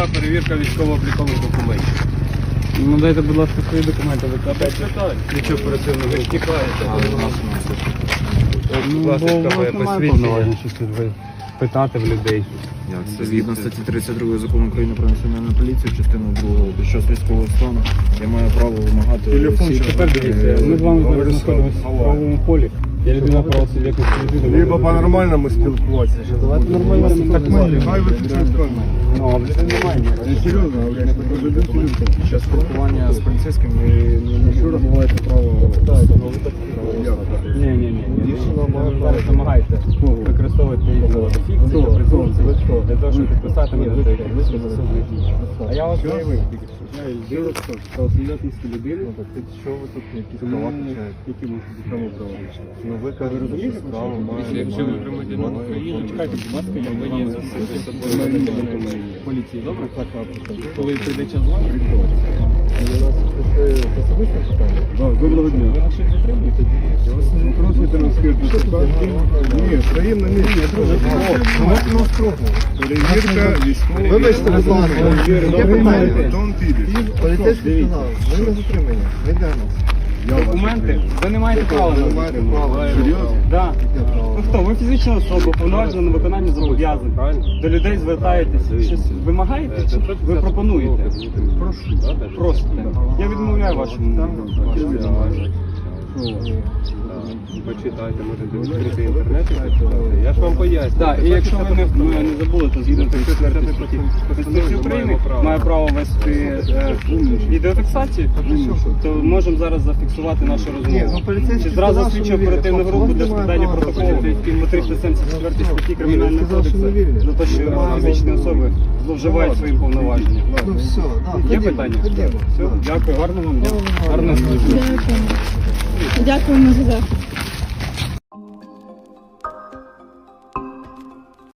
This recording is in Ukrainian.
ТЦК, перевірка військово-облікових документів. Ну дайте, будь ласка, свої документи, ви Без питань. Нічого оперативно, ви ж тікаєте. Ну, Будь ласка, бо моє посвідчення. повноважень щось тут ви питати в людей. Як це згідно статті 32 закону України про національну поліцію, частину 2, під час військового стану я маю право вимагати Телефон всіх, Тепер дивіться, ми з вами знаходимося в правовому полі. Я людина правосуб'єктна людина. Либо по-нормальному спілкуватися. Давайте нормально Так ми, хай виключають камеру. Ну, а вже немає. Я серйозно, покажу телефон. Під час спілкування з поліцейським ви не набуваєте Ви зараз намагаєте використовувати фікцію, презумпцію для того, щоб підписати до дій. А я вас заявив тільки що. Я вірю в правосуб'єктність людини. Що ви тут якісь права качаєте? Які можуть бути права права? Ну ви розумієте, право маєте. Якщо ви громадянин України, Чекайте, будь ласка, я повинен поліції. Добре? Коли прийде час з вами, Доброго дня. ви нас щось затримуєте? Просите скидку. Ні, стоїм на місці. Перевірка військового. Вибачте, будь ласка, є питання. Дон Поліцейський сказав, ви не затримані, ви де нас? Документи? Ви не маєте права. Ви маєте. Серйозно? Да. Ну хто? Ви фізична особа, повноважена на виконання зобов'язань. До людей звертаєтеся. Щось вимагаєте? Чи ви пропонуєте? Прошу. Просите. Я відмовляю вашому. Почитайте, можете відкрити інтернет і почитати. Я ж вам поясню. Так, і якщо ви не, не забули, то згідно 34 статті Конституції України має право вести е, відеофіксацію, то можемо зараз зафіксувати нашу ну, розмову. Чи зразу слідчу оперативну групу для складання протоколу по 374 статті Кримінального кодексу за те, що фізичні особи зловживають своїм повноваженням. Ну все, да, Є питання? Все, дякую, гарного вам дня. Дякуємо. За захист.